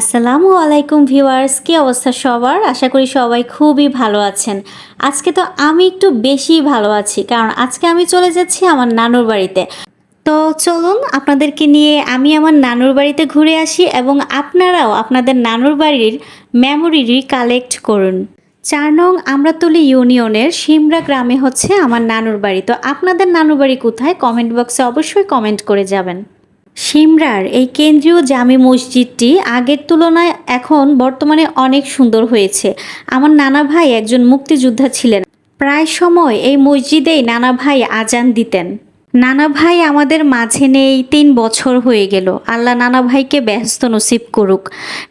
আসসালামু আলাইকুম ভিউয়ার্স, কী অবস্থা সবার? আশা করি সবাই খুবই ভালো আছেন। আজকে তো আমি একটু বেশি ভালো আছি, কারণ আজকে আমি চলে যাচ্ছি আমার নানুর বাড়িতে। তো চলুন, আপনাদেরকে নিয়ে আমি আমার নানুর বাড়িতে ঘুরে আসি এবং আপনারাও আপনাদের নানুর বাড়ির মেমোরি রিকালেক্ট করুন। চার নং আমরাতলি ইউনিয়নের সিমরা গ্রামে হচ্ছে আমার নানুর বাড়ি। তো আপনাদের নানুর বাড়ি কোথায়? কমেন্ট বক্সে অবশ্যই কমেন্ট করে যাবেন। সিমরার এই কেন্দ্রীয় জামে মসজিদটি আগের তুলনায় এখন বর্তমানে অনেক সুন্দর হয়েছে। আমার নানা ভাই একজন মুক্তিযোদ্ধা ছিলেন। প্রায় সময় এই মসজিদেই নানা ভাই আজান দিতেন। নানা ভাই আমাদের মাঝে নেই, তিন বছর হয়ে গেল। আল্লাহ নানা ভাইকে ব্যস্ত নসিব করুক।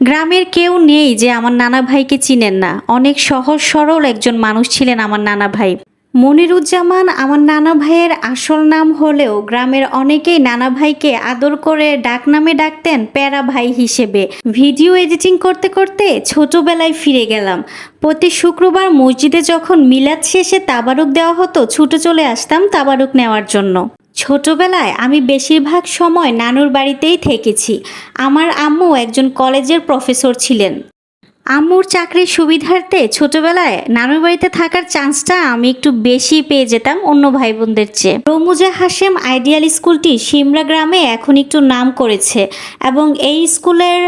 গ্রামের কেউ নেই যে আমার নানা ভাইকে চিনেন না। অনেক সহজ সরল একজন মানুষ ছিলেন আমার নানা ভাই। মনিরুজ্জামান, আমার নানা ভাইয়ের আসল নাম হলেও গ্রামের অনেকেই নানা ভাইকে আদর করে ডাক নামে ডাকতেন প্যারা ভাই হিসেবে। ভিডিও এডিটিং করতে করতে ছোটবেলায় ফিরে গেলাম। প্রতি শুক্রবার মসজিদে যখন মিলাদ শেষে তাবারুক দেওয়া হতো, ছুটে চলে আসতাম তাবারুক নেওয়ার জন্য। ছোটবেলায় আমি বেশিরভাগ সময় নানুর বাড়িতেই থেকেছি। আমার আম্মু একজন কলেজের প্রফেসর ছিলেন। আম্মুর চাকরির সুবিধার্থে ছোটবেলায় নানুর বাড়িতে থাকার চান্সটা আমি একটু বেশি পেয়ে যেতাম অন্য ভাই বোনদের চেয়ে। রমুজা হাশেম আইডিয়াল স্কুলটি সিমরা গ্রামে এখন একটু নাম করেছে এবং এই স্কুলের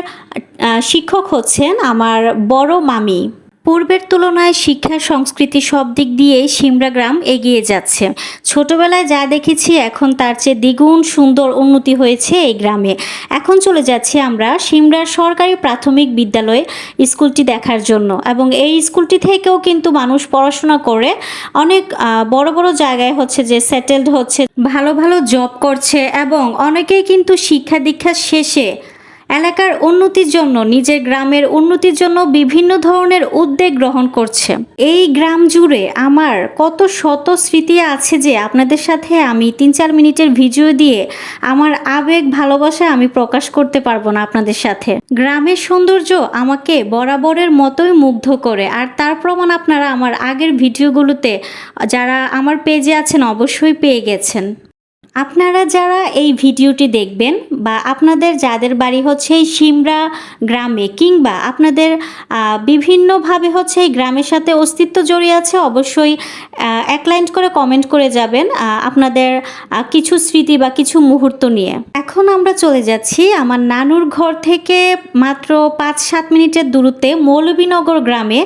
শিক্ষক হচ্ছেন আমার বড় মামি। পূর্বের তুলনায় শিক্ষা, সংস্কৃতি সব দিক দিয়েই সিমরা গ্রাম এগিয়ে যাচ্ছে। ছোটবেলায় যা দেখেছি এখন তার চেয়ে দ্বিগুণ সুন্দর উন্নতি হয়েছে এই গ্রামে। এখন চলে যাচ্ছি আমরা সিমরার সরকারি প্রাথমিক বিদ্যালয়ে স্কুলটি দেখার জন্য এবং এই স্কুলটি থেকেও কিন্তু মানুষ পড়াশোনা করে। অনেক বড় বড় জায়গায় হচ্ছে যে সেটেলড হচ্ছে, ভালো ভালো জব করছে এবং অনেকেই কিন্তু শিক্ষা দীক্ষা শেষে এলাকার উন্নতির জন্য, নিজের গ্রামের উন্নতির জন্য বিভিন্ন ধরনের উদ্যোগ গ্রহণ করছে। এই গ্রাম জুড়ে আমার কত শত স্মৃতি আছে যে আপনাদের সাথে আমি তিন চার মিনিটের ভিডিও দিয়ে আমার আবেগ, ভালোবাসা আমি প্রকাশ করতে পারব না আপনাদের সাথে। গ্রামের সৌন্দর্য আমাকে বরাবরের মতোই মুগ্ধ করে, আর তার প্রমাণ আপনারা আমার আগের ভিডিওগুলোতে, যারা আমার পেজে আছেন, অবশ্যই পেয়ে গেছেন। আপনারা যারা এই ভিডিওটি দেখবেন বা আপনাদের যাদের বাড়ি হচ্ছে এই সিমরা গ্রামে কিংবা আপনাদের বিভিন্নভাবে হচ্ছে এই গ্রামের সাথে অস্তিত্ব জড়িয়ে আছে, অবশ্যই এক লাইন করে কমেন্ট করে যাবেন আপনাদের কিছু স্মৃতি বা কিছু মুহূর্ত নিয়ে। এখন আমরা চলে যাচ্ছি আমার নানুর ঘর থেকে মাত্র পাঁচ সাত মিনিটের দূরত্বে মৌলভীনগর গ্রামে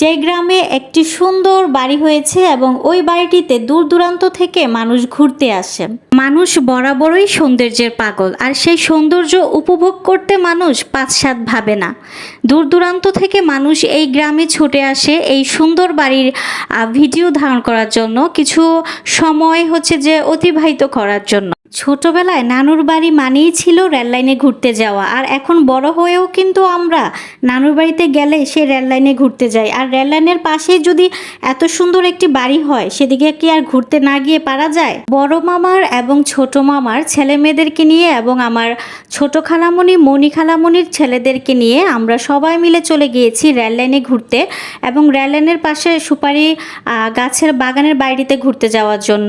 যে গ্রামে একটি সুন্দর বাড়ি হয়েছে এবং ওই বাড়িটিতে দূর দূরান্ত থেকে মানুষ ঘুরতে আসে। মানুষ বরাবরই সৌন্দর্যের পাগল, আর সেই সৌন্দর্য উপভোগ করতে মানুষ পাঁচ সাত ভাবে না। দূর দূরান্ত থেকে মানুষ এই গ্রামে ছুটে আসে এই সুন্দর বাড়ির ভিডিও ধারণ করার জন্য। কিছু সময় হচ্ছে যে অতিবাহিত করার জন্য। ছোটবেলায় নানুর বাড়ি মানেই ছিল রেললাইনে ঘুরতে যাওয়া, আর এখন বড় হয়েও কিন্তু আমরা নানুর বাড়িতে গেলে সে রেললাইনে ঘুরতে যাই। আর রেললাইনের পাশে যদি এত সুন্দর একটি বাড়ি হয়, সেদিকে কি আর ঘুরতে না গিয়ে পারা যায়? বড় মামার এবং ছোট মামার ছেলে মেয়েদেরকে নিয়ে এবং আমার ছোট খালামণি, মণি খালামণির ছেলেদেরকে নিয়ে আমরা সবাই মিলে চলে গিয়েছি রেললাইনে ঘুরতে এবং রেললাইনের পাশে সুপারি গাছের বাগানের বাড়িতে ঘুরতে যাওয়ার জন্য।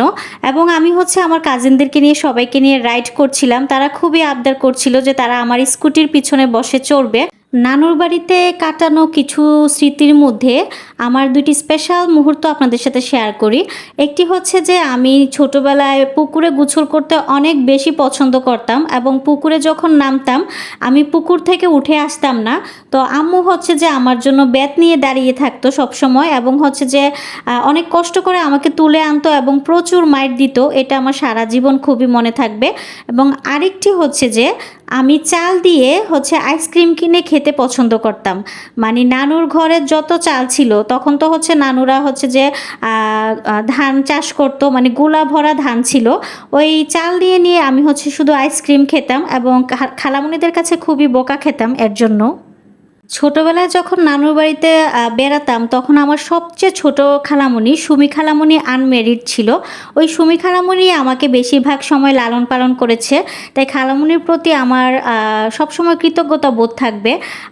এবং আমি হচ্ছে আমার কাজিনদেরকে নিয়ে সবাইকে নিয়ে রাইড করছিলাম। তারা খুবই আবদার করছিল যে তারা আমার স্কুটির পিছনে বসে চড়বে। নানুর বাড়িতে কাটানো কিছু স্মৃতির মধ্যে আমার দুটি স্পেশাল মুহূর্ত আপনাদের সাথে শেয়ার করি। একটি হচ্ছে যে আমি ছোটবেলায় পুকুরে গোসল করতে অনেক বেশি পছন্দ করতাম এবং পুকুরে যখন নামতাম, আমি পুকুর থেকে উঠে আসতাম না। তো আম্মু হচ্ছে যে আমার জন্য ব্যাত নিয়ে দাঁড়িয়ে থাকতো সব সময় এবং হচ্ছে যে অনেক কষ্ট করে আমাকে তুলে আনতো এবং প্রচুর মাইট দিত। এটা আমার সারা জীবন খুবই মনে থাকবে। এবং আরেকটি হচ্ছে যে, আমি চাল দিয়ে হচ্ছে আইসক্রিম কিনে খেতে পছন্দ করতাম। মানে নানুর ঘরের যত চাল ছিল, তখন তো হচ্ছে নানুরা হচ্ছে যে ধান চাষ করতো মানে গোলা ভরা ধান ছিল। ওই চাল দিয়ে নিয়ে আমি হচ্ছে শুধু আইসক্রিম খেতাম এবং খালামুনিদের কাছে খুবই বোকা খেতাম এর জন্য। ছোটবেলায় যখন নানুর বাড়িতে বেড়াতাম, তখন আমার সবচেয়ে ছোট খালামণি সুমি খালামণি আনমেরিড ছিল। ওই সুমি খালামণি আমাকে বেশিরভাগ সময় লালন পালন করেছে। তাই খালামণির প্রতি আমার সবসময় কৃতজ্ঞতা বোধ থাকবে।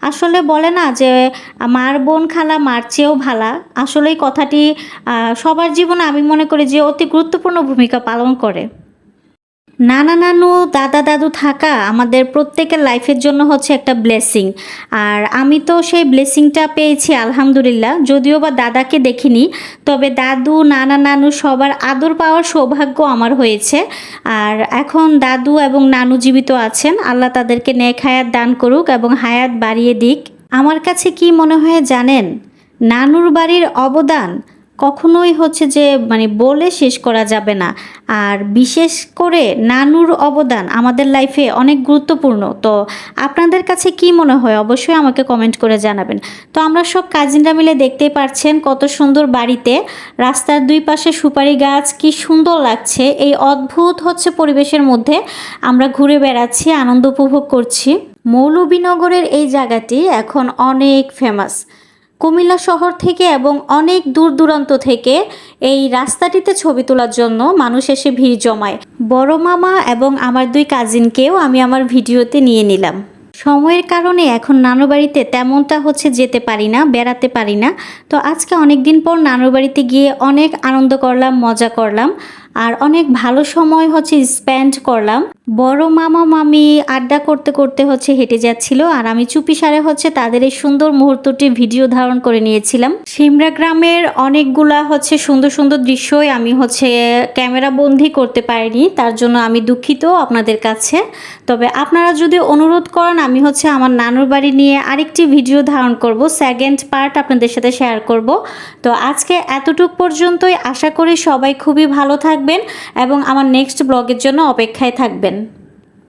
আসলে বলে না যে, মার বোন খালা মার চেয়েও ভালা। আসলে কথাটি সবার জীবনে আমি মনে করি যে অতি গুরুত্বপূর্ণ ভূমিকা পালন করে। নানা নানু, দাদা দাদু থাকা আমাদের প্রত্যেকের লাইফের জন্য হচ্ছে একটা ব্লেসিং আর আমি তো সেই ব্লেসিংটা পেয়েছি, আলহামদুলিল্লাহ। যদিও বা দাদাকে দেখিনি, তবে দাদু, নানা নানু সবার আদর পাওয়ার সৌভাগ্য আমার হয়েছে। আর এখন দাদু এবং নানু জীবিত আছেন, আল্লাহ তাদেরকে নেক হায়াত দান করুক এবং হায়াত বাড়িয়ে দিক। আমার কাছে কি মনে হয় জানেন? নানুর বাড়ির অবদান কখনোই হচ্ছে যে মানে বলে শেষ করা যাবে না। আর বিশেষ করে নানুর অবদান আমাদের লাইফে অনেক গুরুত্বপূর্ণ। তো আপনাদের কাছে কি মনে হয়? অবশ্যই আমাকে কমেন্ট করে জানাবেন। তো আমরা সব কাজিনরা মিলে দেখতেই পাচ্ছেন কত সুন্দর বাড়িতে। রাস্তার দুই পাশে সুপারি গাছ, কি সুন্দর লাগছে। এই অদ্ভুত হচ্ছে পরিবেশের মধ্যে আমরা ঘুরে বেড়াচ্ছি, আনন্দ উপভোগ করছি। মৌলভীনগরের এই জায়গাটি এখন অনেক ফেমাস কুমিল্লা শহর থেকে এবং অনেক দূর দূরান্ত থেকে এই রাস্তাটিতে ছবি তোলার জন্য মানুষ এসে ভিড় জমায়। বড় মামা এবং আমার দুই কাজিনকেও আমি আমার ভিডিওতে নিয়ে নিলাম। সময়ের কারণে এখন নানু বাড়িতে তেমনটা হচ্ছে যেতে পারি না, বেড়াতে পারি না। তো আজকে অনেক দিন পর নানুর বাড়িতে গিয়ে অনেক আনন্দ করলাম, মজা করলাম। আর অনেক ভালো সময় হচ্ছে স্পেন্ড করলাম। বড় মামা মামি আড্ডা করতে করতে হচ্ছে হেঁটে যাচ্ছিল, আর আমি চুপি সারে হচ্ছে তাদের এই সুন্দর মুহূর্তটি ভিডিও ধারণ করে নিয়েছিলাম। সিমরা গ্রামের অনেকগুলা হচ্ছে সুন্দর সুন্দর দৃশ্যই আমি হচ্ছে ক্যামেরা বন্দি করতে পারিনি, তার জন্য আমি দুঃখিত আপনাদের কাছে। তবে আপনারা যদি অনুরোধ করেন, আমি হচ্ছে আমার নানুর বাড়ি নিয়ে আরেকটি ভিডিও ধারণ করব সেকেন্ড পার্ট আপনাদের সাথে শেয়ার করব। তো আজকে এতটুক পর্যন্তই, আশা করি সবাই খুবই ভালো থাকবেন এবং আমার নেক্সট ব্লগের জন্য অপেক্ষায় থাকবেন।